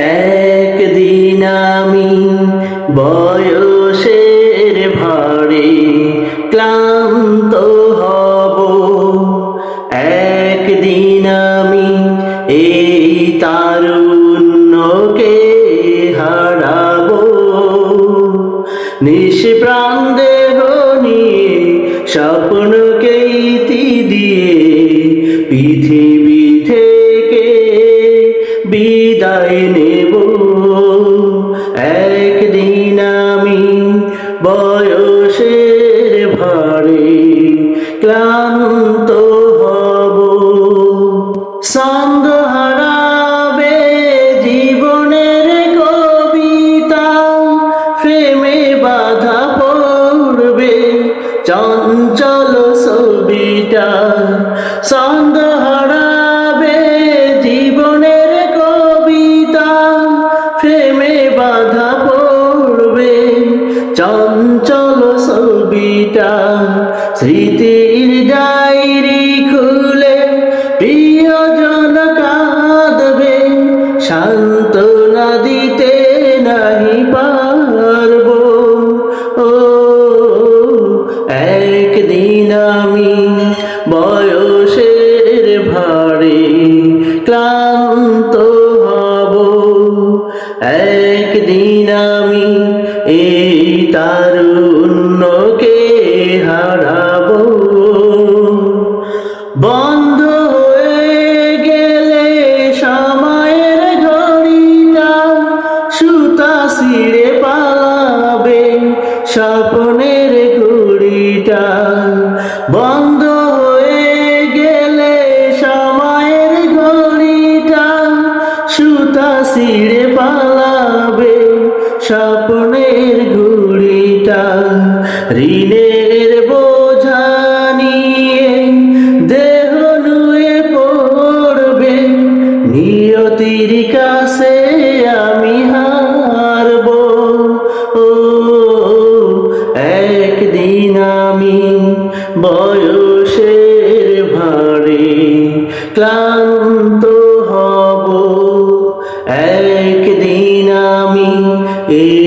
একদিন আমি বয়সের ভারে ক্লান্ত হব। একদিন আমি এই তারুণ্যকে হারাবো। নিষ্প্রাণ দেহ নিয়ে স্বপ্নকে ইতি দিয়ে পৃথিবী বিদায় নেব। একদিন আমি বয়সের ভারে ক্লান্ত হব। সঙ্গ হারাবে জীবনের কবিতা, প্রেমে বাধা পড়বে চঞ্চল চঞ্চল ছবিটা স্মৃতির ডায়েরি খুলে প্রিয়জন কাঁদবে, সান্ত্বনা দিতে নাহি পারব। ও, একদিন আমি বয়সের ভারে ক্লান্ত হব। একদিন আমি এই তারুণ্যকে হারাবো। বন্ধ হয়ে গেলে সময়ের ঘড়িটা সুতা ছিঁড়ে পালাবে স্বপ্নের ঘড়িটা। বন্ধ হয়ে গেলে সময়ের ঘড়িটা সুতা ছিঁড়ে পালাবে স্বপ্নের ঘড়িটা ঋণের বোঝা নিয়ে দেহ নুয়ে পড়বে, নিয়তির কাছে আমি হারব। ও, একদিন আমি বয়সের ভারে ক্লান্ত হব। একদিন আমি এই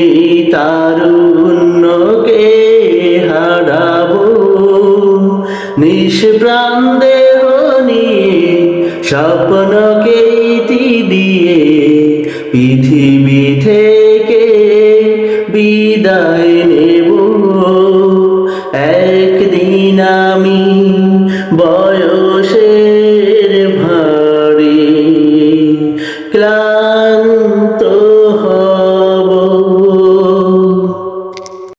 নিষ্প্রাণ দেহ নিয়ে স্বপ্নকে ইতি দিয়ে পৃথিবী থেকে বিদায় নেব। একদিন আমি বয়সের ভারে ক্লান্ত